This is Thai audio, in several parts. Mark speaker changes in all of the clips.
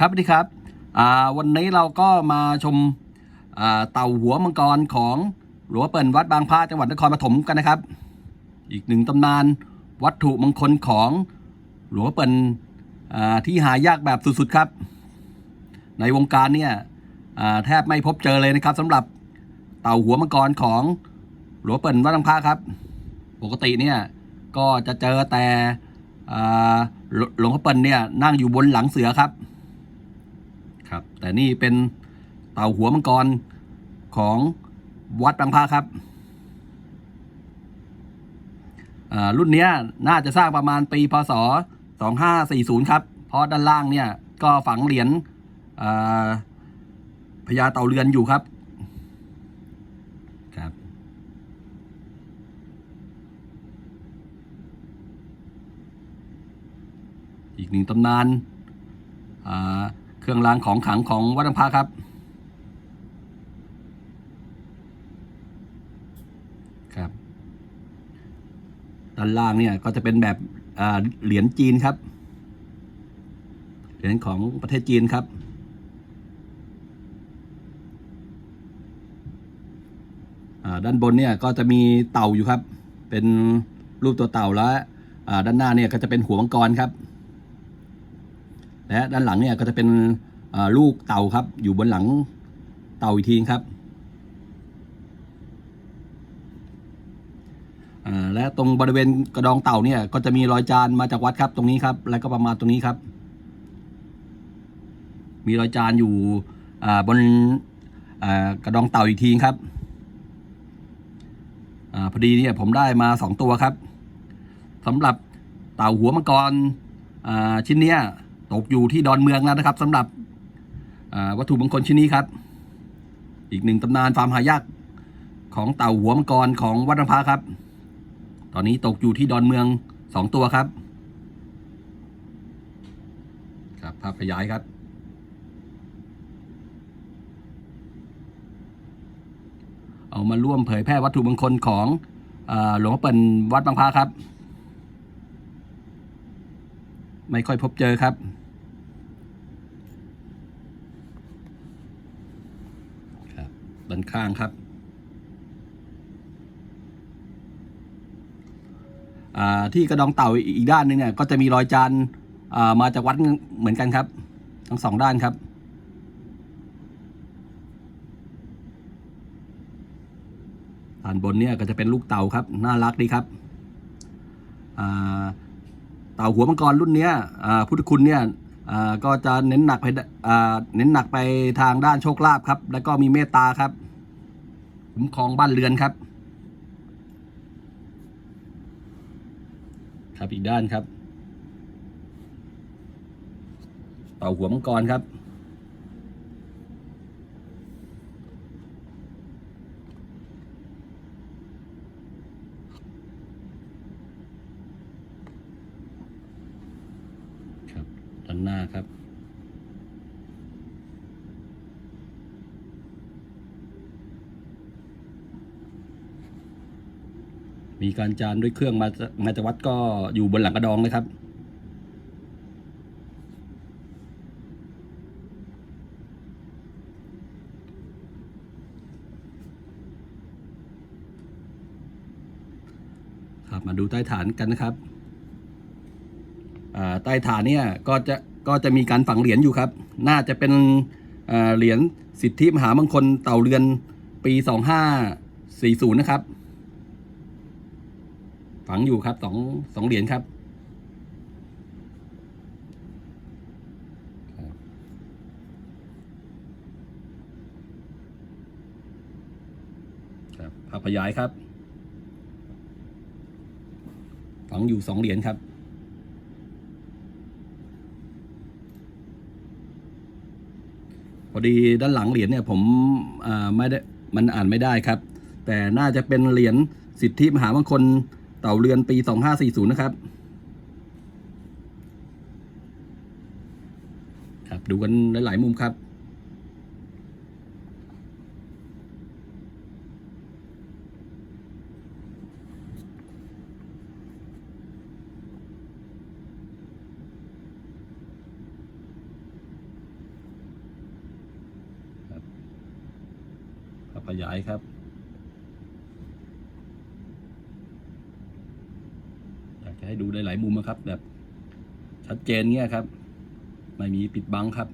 Speaker 1: ครับสวัสดีครับวันนี้เราก็มาชมเต่าหัวมังกรของหลวงเปิ่นวัดบางพระจังหวัดนครปฐมกันนะครับ อีกหนึ่งตำนานวัตถุมงคลของหลวงเปิ่นที่หายากแบบสุดๆครับ ในวงการเนี่ยแทบไม่พบเจอเลยนะครับสำหรับเต่าหัวมังกรของหลวงเปิ่นวัดบางพระครับ ปกติเนี่ยก็จะเจอแต่หลหลวงพ่อเปิ่นเนี่ยนั่งอยู่บนหลังเสือครับ ครับ แต่นี่เป็นเต่าหัวมังกรของวัดบางพระครับรุ่นเนี้ยน่าจะสร้างประมาณปีพศ 2540 ครับ เพราะด้านล่างเนี่ยก็ฝังเหรียญพญาเต่าเรือนอยู่ครับครับ อีกหนึ่งตำนานอ่า เครื่องรางของขลังของวัดบางพระครับ ครับ ด้านล่างเนี่ยก็จะเป็นแบบเหรียญจีนครับ เหรียญของประเทศจีนครับอ่าด้านบนเนี่ยก็จะมีเต่าอยู่ครับ เป็นรูปตัวเต่าแล้วอ่าด้านหน้าเนี่ยก็จะเป็นหัวมังกรครับ และด้านหลังเนี่ยก็จะเป็นลูกเต่าครับ อยู่บนหลังเต่าอีกทีครับและตรงบริเวณกระดองเต่าเนี่ยก็จะมีรอยจานมาจากวัดครับตรงนี้ครับ และก็ประมาณตรงนี้ครับ มีรอยจานอยู่บนกระดองเต่าอีกทีครับอพอดีเนี่ยผมได้มาสองตัวครับสำหรับเต่าหัวมังกรชิ้นเนี้ย ตกอยู่ที่ดอนเมืองแล้วนะครับสำหรับวัตถุมงคลชิ้นนี้ครับ อีกหนึ่งตำนานฟาร์มหายากของเต่าหัวมังกรของวัดน้ำพระครับ ตอนนี้ตกอยู่ที่ดอนเมืองสองตัวครับ ครับภาพขยายครับ เอามาร่วมเผยแพร่วัตถุมงคลของอหลวงพ่อเปิ่นวัดบางพระครับ ไม่ค่อยพบเจอครับ ครับด้านข้างครับที่กระดองเต่าอีกด้านหนึงเนี่ยก็จะมีรอยจานมาจากวัดเหมือนกันครับ ทั้งสองด้านครับ ด้านบนเนี่ยก็จะเป็นลูกเต่าครับ น่ารักดีครับอ่า เต่าหัวมังกรรุ่นนี้พุทธคุณเนี่ยก็จะเน้นหนักไปเน้นหนักไปทางด้านโชคลาภครับ แล้วก็มีเมตตาครับคุ้มครองบ้านเรือนครับ ครับอีกด้านครับ เต่าหัวมังกรครับ ครับด้า นหน้าครับ มีการจานด้วยเครื่องมาจากมาจวัดก็อยู่บนหลังกระดองเลยครับครับมาดูใต้ฐานกันนะครับ ใต้ฐานเนี่ยก็จะก็จะมีการฝังเหรียญอยู่ครับ น่าจะเป็นเหรียญสิทธิมหามงคลเต่าเรือนปี 2540 นะครับ ฝังอยู่ครับสองสองเหรียญครับ ครับภาพขยายครับ ฝังอยู่สองเหรียญครับ อดีด้านหลังเหรียญเนี่ยผมไม่ได้มันอ่านไม่ได้ครับ แต่น่าจะเป็นเหรียญสิทธิมหามงคลเต่าเรือนปี 2540 นะครับ ครับดูกันหลาย ๆ มุมครับ ยายครับ อยากจะให้ดูหลายๆมุมนะครับ แบบชัดเจนเงี้ยครับ ไม่มีปิดบังครับ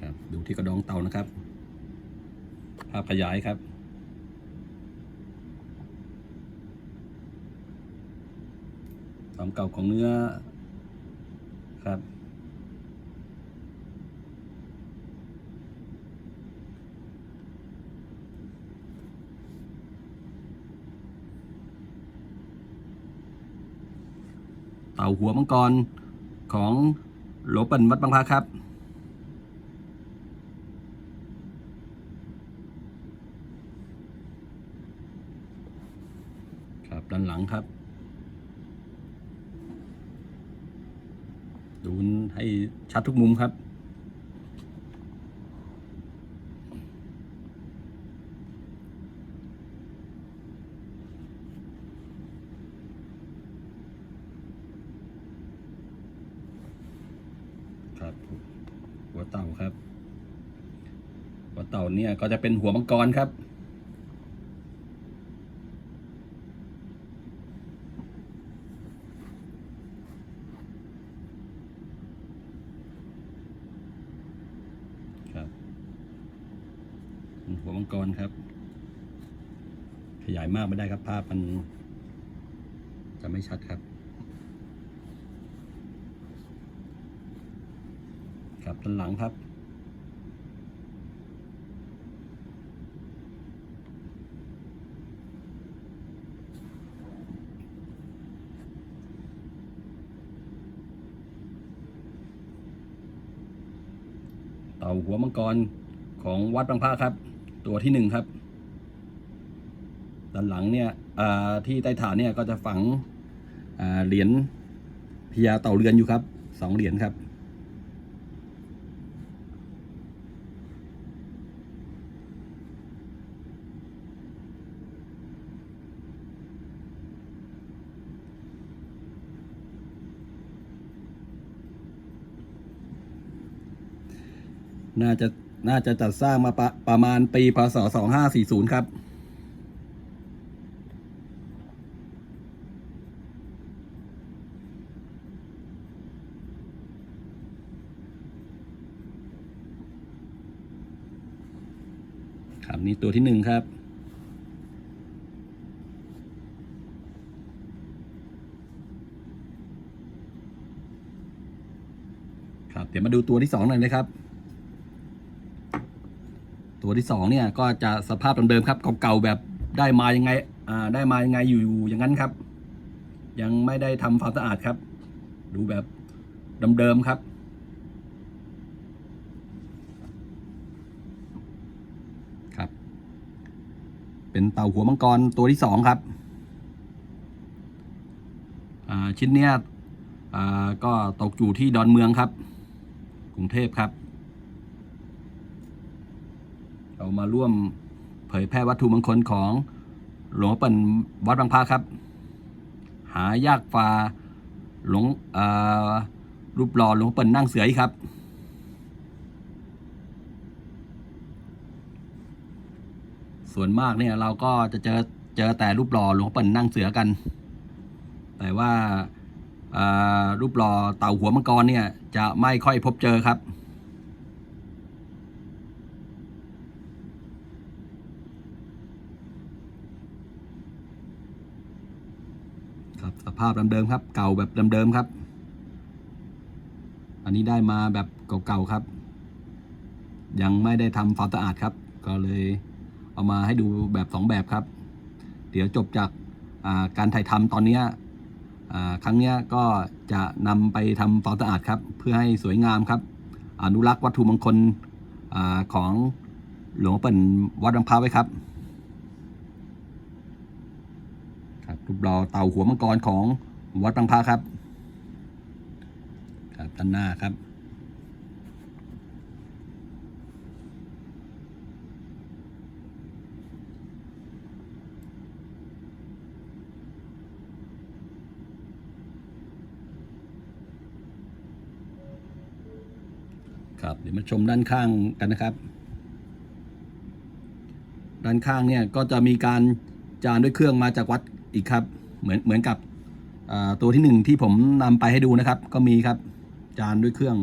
Speaker 1: ครับ ดูที่กระดองเต่านะครับ ภาพขยายครับความเก่าของเนื้อครับ ต่าหัวมังกรของโหลเปิลวัดบางพระครับครับด้านหลังครับ ดูให้ชัดทุกมุมครับครับ หัวเต่าครับ หัวเต่าเนี่ยก็จะเป็นหัวมังกรครับ ครับ หัวมังกรครับ ขยายมากไม่ได้ครับ ภาพมัน จะไม่ชัดครับครับด้านหลังครับาหัวมังกรของวัดบางพระครับ ตัวที่หนึ่งครับ ด้านหลังเนี่ยที่ใต้ฐานเนี่ยก็จะฝังเหรียญพญาเต่าเรือนอยู่ครับสองเหรียญครับ น่าจะน่าจะจัดสร้างมาประประมาณปีพศสองห้าสี่ศูนย์ครับ ครับนี่ตัวที่หนึ่งครับครับเดี๋ยวมาดูตัวที่สองหน่อยนะครับ ตัวที่สองเนี่ยก็จะสภาพเดิมๆครับเก่าๆแบบได้มายังไงอ่าได้มายังไงอยู่อย่างนั้นครับ ยังไม่ได้ทำความสะอาดครับ ดูแบบเดิมๆครับครับ เป็นเต่าหัวมังกรตัวที่สองครับอ่าชิ้นเนี้ยอ่าก็ตกอยู่ที่ดอนเมืองครับ กรุงเทพครับ เรา มาร่วมเผยแพร่วัตถุมงคลของหลวงพ่อเปิ่นวัดบางพระครับ หายากฟ้าหลวงรูปหล่อหลวงพ่อเปิ่นนั่งเสืออีกครับส่วนมากเนี่ยเราก็จะเจอเจอแต่รูปหล่อหลวงพ่อเปิ่นนั่งเสือกัน แต่ว่ารูปหล่อเต่าหัวมังกรเนี่ยจะไม่ค่อยพบเจอครับ ครับสภาพเดิมๆครับ เก่าแบบเดิมๆครับ อันนี้ได้มาแบบเก่าๆครับ ยังไม่ได้ทำความสะอาดครับ ก็เลยเอามาให้ดูแบบสองแบบครับ เดี๋ยวจบจากาการถ่ายทำตอนนี้ครั้งนี้ก็จะนำไปทำความสะอาดครับ เพื่อให้สวยงามครับ อนุรักษ์วัตถุมงคลอของหลวงพ่เปิ่นวัดบางพร้าวไว้ครับ ค รูปหล่อเต่าหัวมังกรของวัดบางพระครับ ครับด้านหน้าครับครับเดี๋ยวมาชมด้านข้างกันนะครับ ด้านข้างเนี่ยก็จะมีการจานด้วยเครื่องมาจากวัด อีกครับเหมือนเหมือนกับตัวที่หนึ่งที่ผมนำไปให้ดูนะครับ ก็มีครับ จานด้วยเครื่อง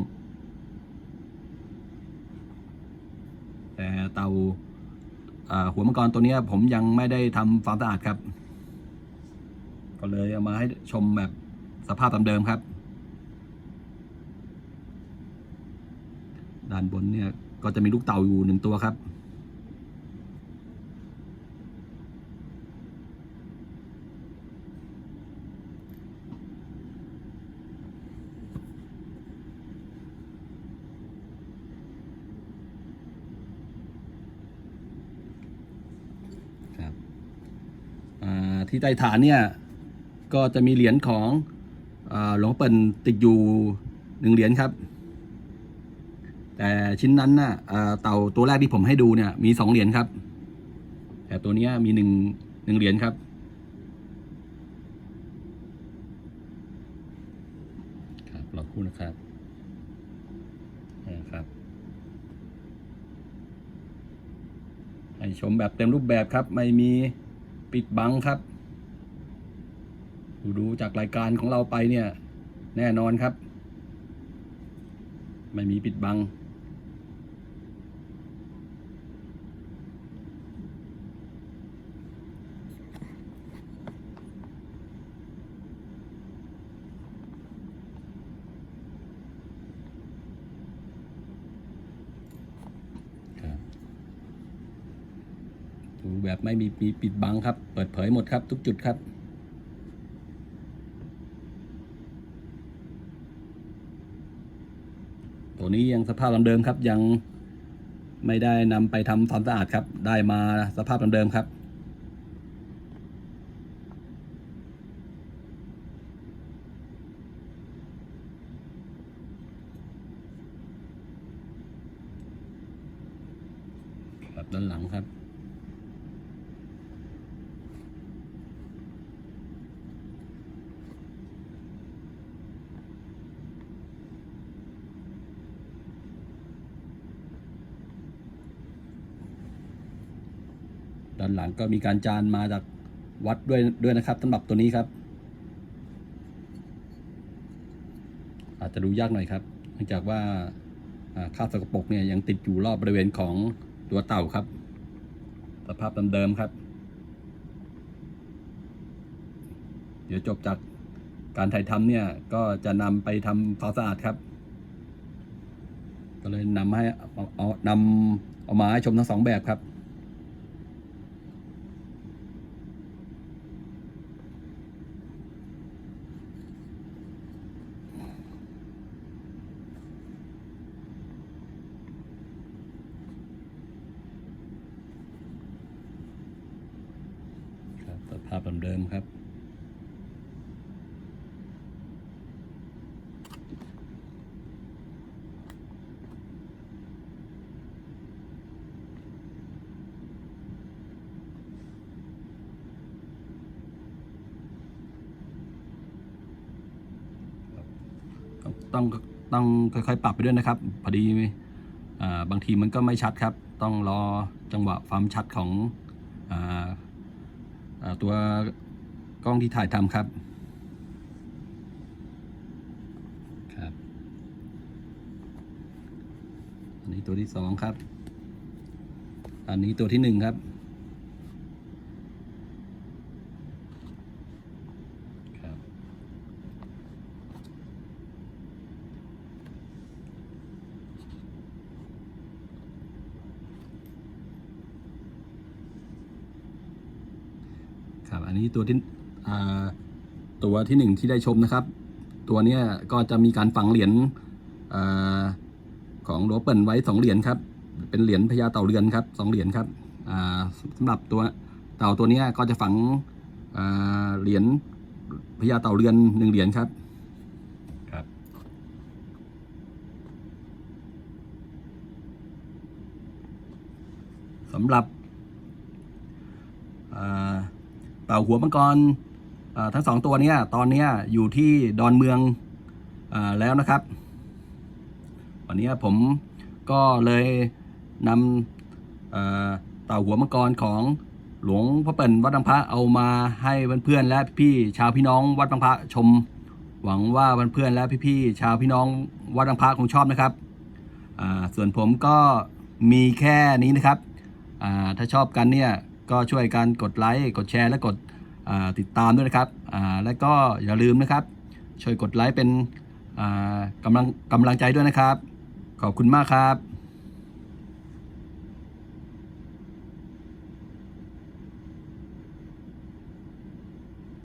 Speaker 1: แต่เตาหัวมังกรตัวนี้ผมยังไม่ได้ทำความสะอาดครับ ก็เลยเอามาให้ชมแบบสภาพตามเดิมครับ ด้านบนเนี่ยก็จะมีลูกเต่าอยู่หนึ่งตัวครับอ่า ที่ใต้ฐานเนี่ยก็จะมีเหรียญของหลวงเปิ่นติดอยู่หนึ่งเหรียญครับ แต่ชิ้นนั้นน่ะอ่าเต่าตัวแรกที่ผมให้ดูเนี่ยมีสองเหรียญครับ แต่ตัวนี้มีหนึ่งหนึ่งเหรียญครับ ครับรอคู่นะครับนะครับให้ชมแบบเต็มรูปแบบครับ ไม่มีปิดบังครับ ดูจากรายการของเราไปเนี่ย แน่นอนครับ ไม่มีปิดบัง ดูแบบไม่มีปีปิดบังครับ เปิดเผยหมดครับทุกจุดครับ ตัวนี้ยังสภาพเดิมครับ ยังไม่ได้นำไปทำความสะอาดครับ ได้มาสภาพเดิมครับแบบด้านหลังครับานหลังก็มีการจานมาจากวัดด้วยด้วยนะครับสำหรับตัวนี้ครับ อาจจะดูยากหน่อยครับ เนื่องจากว่าอ่าคราบสกปรกเนี่ยยังติดอยู่รอบบริเวณของตัวเต่าครับ สภาพเดิมๆครับ เดี๋ยวจบจากการถ่ายทำเนี่ยก็จะนำไปทำความสะอาดครับ ก็เลยนำให้เอาเอานำเอามาให้ชมทั้งสองแบบครับสภาพเดิมครับ ต้องต้องค่อยๆ ปรับไปด้วยนะครับ พอดีอ่าบางทีมันก็ไม่ชัดครับ ต้องรอจังหวะความชัดของอ่า ตัวกล้องที่ถ่ายทำครับครับอันนี้ตัวที่สองครับ อันนี้ตัวที่หนึ่งครับครับ ครับอันนี้ตัวที่อ่าตัวที่หนึ่งที่ได้ชมนะครับ ตัวเนี้ยก็จะมีการฝังเหรียญอาของหลวงเปิ่นไว้สองเหรียญครับ เป็นเหรียญพญาเต่าเรือนครับสองเหรียญครับอ่าสำหรับตัวเต่าตัวเนี้ยก็จะฝังอ่าเหรียญพญาเต่าเรือนหนึ่งเหรียญครับครับ สำหรับอ่า เต่าหัวมังกรทั้งสองตัวเนี้ยตอนเนี้ยอยู่ที่ดอนเมืองอแล้วนะครับ วันนี้ผมก็เลยนำเต่าหัวมังกรของหลวงพ่อเปิ่นวัดบางพระเอามาให้เพื่อนๆและพี่ๆชาวพี่น้องวัดบางพระชม หวังว่าเพื่อนๆและพี่ๆชาวพี่น้องวัดบางพระคงชอบนะครับส่วนผมก็มีแค่นี้นะครับถ้าชอบกันเนี่ย ก็ช่วยกันกดไลค์กดแชร์และกดติดตามด้วยนะครับและก็อย่าลืมนะครับ ช่วยกดไลค์เป็นกำลังกำลังใจด้วยนะครับ ขอบคุณมากครับ